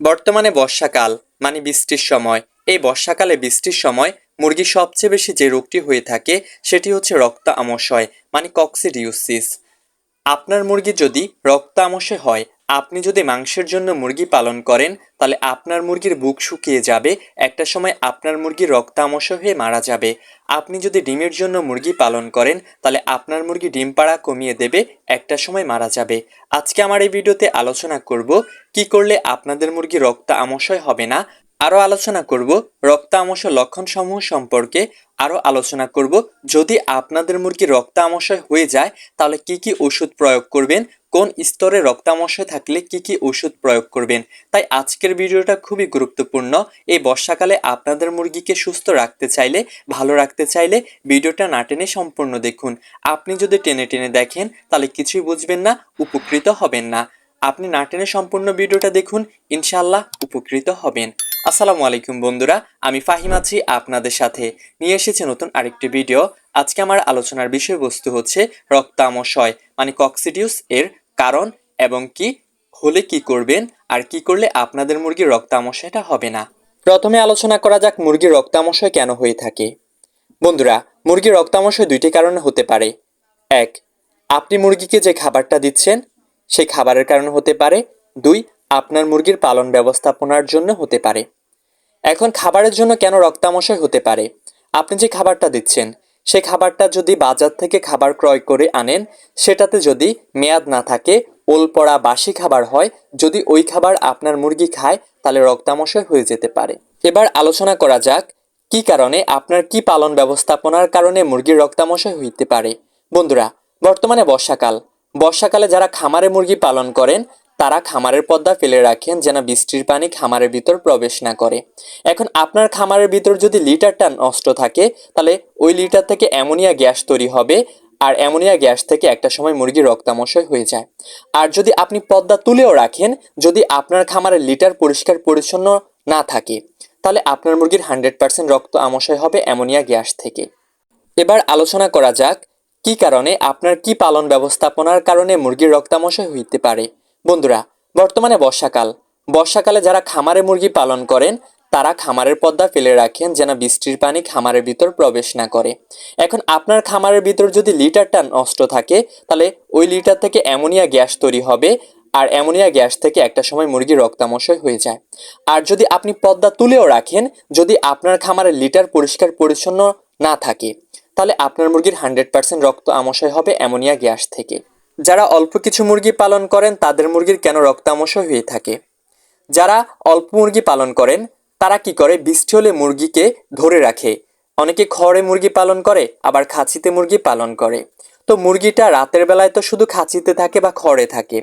বর্তমানে বর্ষাকাল মানে বৃষ্টির সময়। এই বর্ষাকালে বৃষ্টির সময় মুরগির সবচেয়ে বেশি যে রোগটি হয়ে থাকে, সেটি হচ্ছে রক্ত আমশয় মানে কক্সিডিউসিস আপনার মুরগি যদি রক্ত আমশয় হয়, আপনি যদি মাংসের জন্য মুরগি পালন করেন, তাহলে আপনার মুরগির বুক শুকিয়ে যাবে, একটা সময় আপনার মুরগি রক্ত আমশয় হয়ে মারা যাবে। আপনি যদি ডিমের জন্য মুরগি পালন করেন, তাহলে আপনার মুরগি ডিম পাড়া কমিয়ে দেবে, একটা সময় মারা যাবে। আজকে আমার এই ভিডিওতে আলোচনা করব, কি করলে আপনাদের মুরগি রক্ত আমশয় হবে না আরও আলোচনা করব রক্ত আমশয় লক্ষণসমূহ সম্পর্কে আরও আলোচনা করব। যদি আপনাদের মুরগি রক্ত আমশয় হয়ে যায়, তাহলে কি কি ওষুধ প্রয়োগ করবেন? কোন স্তরে রক্তামশয় থাকলে কি কি ওষুধ প্রয়োগ করবেন? তাই আজকের ভিডিওটা খুবই গুরুত্বপূর্ণ। এই বর্ষাকালে আপনাদের মুরগিকে সুস্থ রাখতে চাইলে, ভালো রাখতে চাইলে ভিডিওটা না টেনে সম্পূর্ণ দেখুন। আপনি যদি টেনে টেনে দেখেন, তাহলে কিছুই বুঝবেন না, উপকৃত হবেন না। আপনি না টেনে সম্পূর্ণ ভিডিওটা দেখুন ইনশাল্লাহ উপকৃত হবেন। আসসালামু আলাইকুম বন্ধুরা, আমি ফাহিম আছি আপনাদের সাথে। নিয়ে এসেছি নতুন আরেকটি ভিডিও। আজকে আমার আলোচনার বিষয়বস্তু হচ্ছে রক্তামশয় মানে কক্সিডিউস এর কারণ এবং কি হলে কি করবেন আর কি করলে আপনাদের মুরগির রক্তামশয়টা হবে না। প্রথমে আলোচনা করা যাক মুরগির রক্তামশয় কেন হয়ে থাকে। বন্ধুরা, মুরগির রক্তামশয় দুইটি কারণে হতে পারে। এক, আপনি মুরগিকে যে খাবারটা দিচ্ছেন, সেই খাবারের কারণে হতে পারে। দুই আপনার মুরগির পালন ব্যবস্থাপনার জন্য হতে পারে। এখন খাবারের জন্য কেন রক্তামশয় হতে পারে? আপনি যে খাবারটা দিচ্ছেন সেই খাবারটা যদি বাজার থেকে খাবার ক্রয় করে আনেন, সেটাতে যদি মেয়াদ না থাকে ওল পড়া বাসি খাবার হয়, যদি ওই খাবার আপনার মুরগি খায়, তাহলে রক্তামশয় হয়ে যেতে পারে। এবার আলোচনা করা যাক, কি কারণে আপনার কি পালন ব্যবস্থাপনার কারণে মুরগির রক্তামশয় হইতে পারে? বন্ধুরা, বর্তমানে বর্ষাকাল। বর্ষাকালে যারা খামারে মুরগি পালন করেন তারা খামারের পর্দা ফেলে রাখেন যেন বৃষ্টির পানি খামারের ভিতর প্রবেশ না করে। এখন আপনার খামারের ভিতর যদি লিটারটা নষ্ট থাকে, তাহলে ওই লিটার থেকে অ্যামোনিয়া গ্যাস তৈরি হবে আর অ্যামোনিয়া গ্যাস থেকে একটা সময় মুরগির রক্তামশয় হয়ে যায়। আর যদি আপনি পর্দা তুলেও রাখেন, যদি আপনার খামারের লিটার পরিষ্কার পরিচ্ছন্ন না থাকে, তাহলে আপনার মুরগির হান্ড্রেড পার্সেন্ট রক্ত আমশয় হবে অ্যামোনিয়া গ্যাস থেকে। এবার আলোচনা করা যাক, কি কারণে আপনার কি পালন ব্যবস্থাপনার কারণে মুরগির রক্তামশয় হইতে পারে? বন্ধুরা, বর্তমানে বর্ষাকাল। বর্ষাকালে যারা খামারে মুরগি পালন করেন, তারা খামারের পর্দা ফেলে রাখেন যেন বৃষ্টির পানি খামারের ভিতর প্রবেশ না করে। এখন আপনার খামারের ভিতর যদি লিটারটা নষ্ট থাকে, তাহলে ওই লিটার থেকে অ্যামোনিয়া গ্যাস তৈরি হবে, আর অ্যামোনিয়া গ্যাস থেকে একটা সময় মুরগির রক্তামশয় হয়ে যায়। আর যদি আপনি পর্দা তুলেও রাখেন, যদি আপনার খামারের লিটার পরিষ্কার পরিচ্ছন্ন না থাকে, তাহলে আপনার মুরগির হান্ড্রেড পার্সেন্ট রক্ত আমশয় হবে অ্যামোনিয়া গ্যাস থেকে। যারা অল্প কিছু মুরগি পালন করেন, তাদের মুরগির কেন রক্তামশয় হয়ে থাকে? যারা অল্প মুরগি পালন করেন, তারা কি করে? বৃষ্টি হলে মুরগিকে ধরে রাখে। অনেকে খড়ে মুরগি পালন করে, আবার খাঁচিতে মুরগি পালন করে। তো মুরগিটা রাতের বেলায় তো শুধু খাঁচিতে থাকে বা খড়ে থাকে।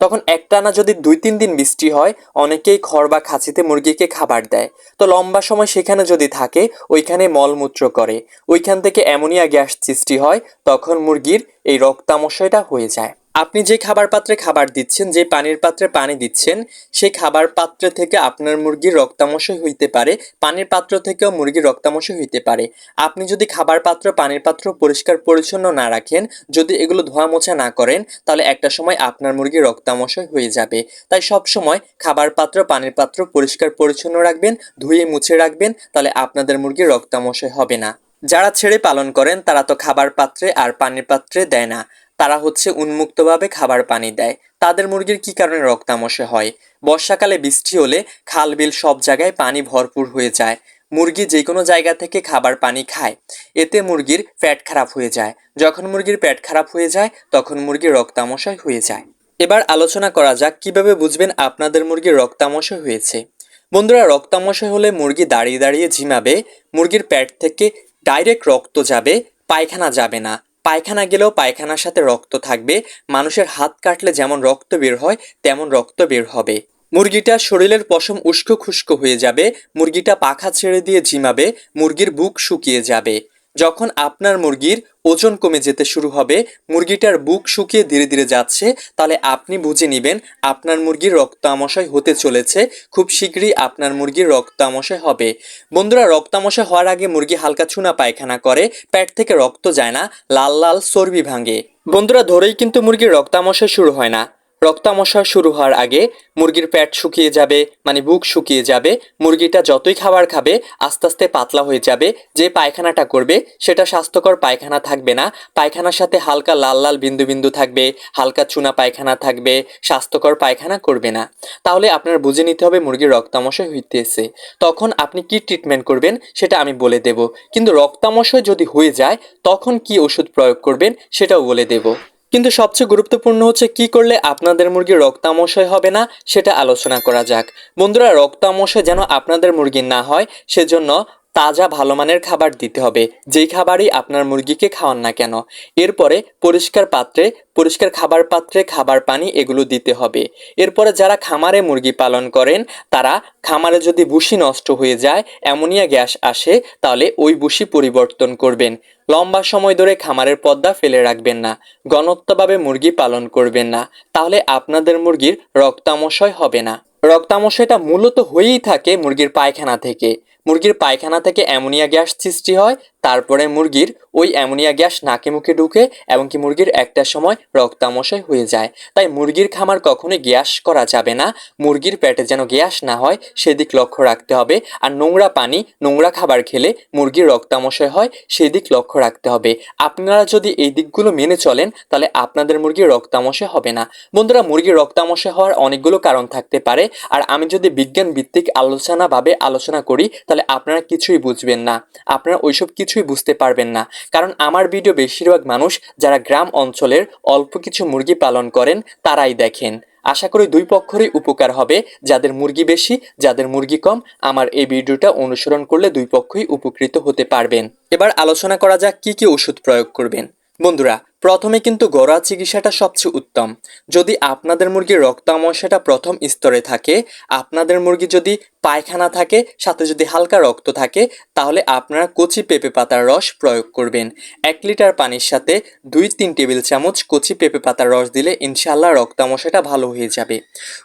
তখন একটানা যদি দুই তিন দিন বৃষ্টি হয়, অনেকেই খড় বা খাঁচিতে মুরগিকে খাবার দেয়। তো লম্বা সময় সেখানে যদি থাকে, ওইখানে মলমূত্র করে। ওইখান থেকে অ্যামোনিয়া গ্যাস সৃষ্টি হয়, তখন মুরগির এই রক্তামশয়টা হয়ে যায়। আপনি যে খাবার পাত্রে খাবার দিচ্ছেন, যে পানির পাত্রে পানি দিচ্ছেন, সেই খাবার পাত্র থেকে আপনার মুরগির রক্তামশয় হইতে পারে, পানির পাত্র থেকেও মুরগির রক্তামশয় হইতে পারে। আপনি যদি খাবার পাত্র, পানির পাত্র পরিষ্কার, পরিচ্ছন্ন না রাখেন, যদি এগুলো ধোয়া মোছা না করেন, তাহলে একটা সময় আপনার মুরগির রক্তামশয় হয়ে যাবে। তাই সব সময় খাবার পাত্র, পানির পাত্র পরিষ্কার, পরিচ্ছন্ন রাখবেন, ধুয়ে মুছে রাখবেন, তাহলে আপনাদের মুরগির রক্তামশয় হবে না। যারা ছেড়ে পালন করেন, তারা তো খাবার পাত্রে আর পানির পাত্রে দেয় না। তারা হচ্ছে উন্মুক্তভাবে খাবার পানি দেয়। তাদের মুরগির কি কারণে রক্তামশে হয়? বর্ষাকালে বৃষ্টি হলে খাল, বিল সব জায়গায় পানি ভরপুর হয়ে যায়। মুরগি যে কোনো জায়গা থেকে খাবার পানি খায়। এতে মুরগির পেট খারাপ হয়ে যায়। যখন মুরগির পেট খারাপ হয়ে যায়, তখন মুরগির রক্তামশয় হয়ে যায়। এবার আলোচনা করা যাক কীভাবে বুঝবেন আপনাদের মুরগির রক্তামশয় হয়েছে। বন্ধুরা, রক্তামশয় হলে মুরগি দাঁড়িয়ে দাঁড়িয়ে ঝিমাবে, মুরগির পেট থেকে ডাইরেক্ট রক্ত যাবে, পায়খানা যাবে না। পায়খানা গেলেও পায়খানার সাথে রক্ত থাকবে। মানুষের হাত কাটলে যেমন রক্ত বের হয়, তেমন রক্ত বের হবে। মুরগিটা শরীরের পশম উস্কো খুস্কো হয়ে যাবে, মুরগিটা পাখা ছেড়ে দিয়ে ঝিমাবে, মুরগির বুক শুকিয়ে যাবে। যখন আপনার মুরগির ওজন কমে যেতে শুরু হবে, মুরগিটার বুক শুকিয়ে ধীরে ধীরে যাচ্ছে, তাহলে আপনি বুঝে নেবেন আপনার মুরগির রক্ত আমশয় হতে চলেছে, খুব শীঘ্রই আপনার মুরগির রক্ত আমশয় হবে। বন্ধুরা রক্ত আমশয় হওয়ার আগে মুরগি হালকা চুনা পায়খানা করে, পেট থেকে রক্ত যায় না, লাল লাল চর্বি ভাঙে। বন্ধুরা, ধরেই কিন্তু মুরগির রক্তামশয় শুরু হয় না। রক্তামশয় শুরু হওয়ার আগে মুরগির পেট শুকিয়ে যাবে মানে বুক শুকিয়ে যাবে, মুরগিটা যতই খাবার খাবে, আস্তে আস্তে পাতলা হয়ে যাবে, যে পায়খানাটা করবে সেটা স্বাস্থ্যকর পায়খানা থাকবে না। পায়খানার সাথে হালকা লাল লাল বিন্দু বিন্দু থাকবে, হালকা চুনা পায়খানা থাকবে, স্বাস্থ্যকর পায়খানা করবে না। তাহলে আপনার বুঝে নিতে হবে মুরগির রক্তামশয় হইতেছে তখন আপনি কি ট্রিটমেন্ট করবেন সেটা আমি বলে দেব। কিন্তু রক্তামশয় যদি হয়ে যায়, তখন কি ওষুধ প্রয়োগ করবেন সেটাও বলে দেব। কিন্তু সবচেয়ে গুরুত্বপূর্ণ হচ্ছে কি করলে আপনাদের মুরগির রক্তামশয় হবে না, সেটা আলোচনা করা যাক। বন্ধুরা, রক্তামশয় যেন আপনাদের মুরগির না হয়, সেজন্য তাজা ভালো মানের খাবার দিতে হবে। যেই খাবারই আপনার মুরগিকে খাওয়ান না কেন, এরপরে পরিষ্কার পাত্রে, পরিষ্কার খাবার পাত্রে খাবার পানি এগুলো দিতে হবে। এরপরে যারা খামারে মুরগি পালন করেন, তারা খামারে যদি বুসি নষ্ট হয়ে যায়, অ্যামোনিয়া গ্যাস আসে, তাহলে ওই বুসি পরিবর্তন করবেন। লম্বা সময় ধরে খামারের পর্দা ফেলে রাখবেন না গণত্বভাবে মুরগি পালন করবেন না, তাহলে আপনাদের মুরগির রক্তামশয় হবে না। রক্তামশয়টা মূলত হয়েই থাকে মুরগির পায়খানা থেকে। মুরগির পায়খানা থেকে অ্যামোনিয়া গ্যাস সৃষ্টি হয় তারপরে মুরগির ওই অ্যামোনিয়া গ্যাস নাকে মুখে ঢুকে এমনকি মুরগির একটা সময় রক্তামশয় হয়ে যায়। তাই মুরগির খামার কখনোই গ্যাস করা যাবে না। মুরগির পেটে যেন গ্যাস না হয়, সেদিক লক্ষ্য রাখতে হবে। আর নোংরা পানি, নোংরা খাবার খেলে মুরগির রক্তামশয় হয়, সেদিক লক্ষ্য রাখতে হবে। আপনারা যদি এই দিকগুলো মেনে চলেন, তাহলে আপনাদের মুরগির রক্তামশয় হবে না। বন্ধুরা, মুরগির রক্তামশয় হওয়ার অনেকগুলো কারণ থাকতে পারে। আর আমি যদি বিজ্ঞান ভিত্তিক আলোচনাভাবে আলোচনা করি, তাহলে আপনারা কিছুই বুঝবেন না। আপনারা ওইসব কিছুই বুঝতে পারবেন না। কারণ আমার ভিডিও বেশিরভাগ মানুষ যারা গ্রাম অঞ্চলের অল্প কিছু মুরগি পালন করেন, তারাই দেখেন। আশা করি দুই পক্ষরই উপকার হবে, যাদের মুরগি বেশি, যাদের মুরগি কম। আমার এই ভিডিওটা অনুসরণ করলে দুই পক্ষই উপকৃত হতে পারবেন। এবার আলোচনা করা যাক কি কি ওষুধ প্রয়োগ করবেন। বন্ধুরা প্রথমে কিন্তু ঘরোয়া চিকিৎসাটা সবচেয়ে উত্তম। যদি আপনাদের মুরগির রক্তামশাটা প্রথম স্তরে থাকে, আপনাদের মুরগি যদি পায়খানা থাকে, সাথে যদি হালকা রক্ত থাকে, তাহলে আপনারা কচি পেঁপে পাতার রস প্রয়োগ করবেন। এক লিটার পানির সাথে দুই তিন টেবিল চামচ কচি পেঁপে পাতার রস দিলে ইনশাল্লাহ রক্তামশাটা ভালো হয়ে যাবে।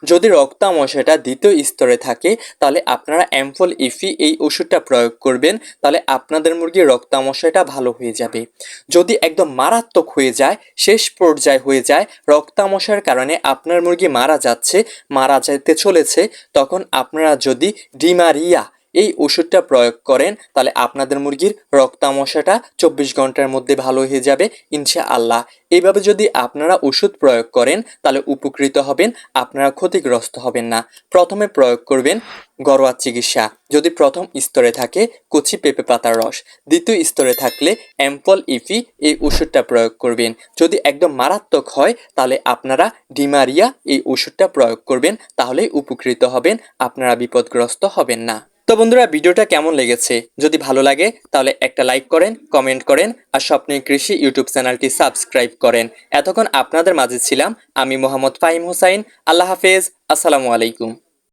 যদি রক্তামশাটা দ্বিতীয় স্তরে থাকে, তাহলে আপনারা অ্যাম্পল ইফি এই ওষুধটা প্রয়োগ করবেন, তাহলে আপনাদের মুরগির রক্তামশাটা ভালো হয়ে যাবে। যদি একদম মারাত্মক হয়ে যায়, শেষ পর্যায়ে হয়ে যায় রক্তামশার কারণে আপনার মুরগি মারা যাচ্ছে, মারা যেতে চলেছে, তখন আপনারা যদি ডিমারিয়া এই ওষুধটা প্রয়োগ করেন, তাহলে আপনাদের মুরগির রক্তামশাটা চব্বিশ ঘণ্টার মধ্যে ভালো হয়ে যাবে ইনশা আল্লাহ এইভাবে যদি আপনারা ওষুধ প্রয়োগ করেন, তাহলে উপকৃত হবেন, আপনারা ক্ষতিগ্রস্ত হবেন না। প্রথমে প্রয়োগ করবেন ঘরোয়া চিকিৎসা, যদি প্রথম স্তরে থাকে কচি পেঁপে পাতার রস, দ্বিতীয় স্তরে থাকলে অ্যাম্পল ইফি, এই ওষুধটা প্রয়োগ করবেন। যদি একদম মারাত্মক হয়, তাহলে আপনারা ডিমারিয়া এই ওষুধটা প্রয়োগ করবেন, তাহলেই উপকৃত হবেন, আপনারা বিপদগ্রস্ত হবেন না। তো বন্ধুরা, ভিডিওটা কেমন লেগেছে? যদি ভালো লাগে, তাহলে একটা লাইক করেন, কমেন্ট করেন, আর স্বপ্নের কৃষি ইউটিউব চ্যানেলটি সাবস্ক্রাইব করেন। এতক্ষণ আপনাদের মাঝে ছিলাম আমি মোহাম্মদ ফাহিম হুসাইন। আল্লাহ হাফেজ। আসসালামু আলাইকুম।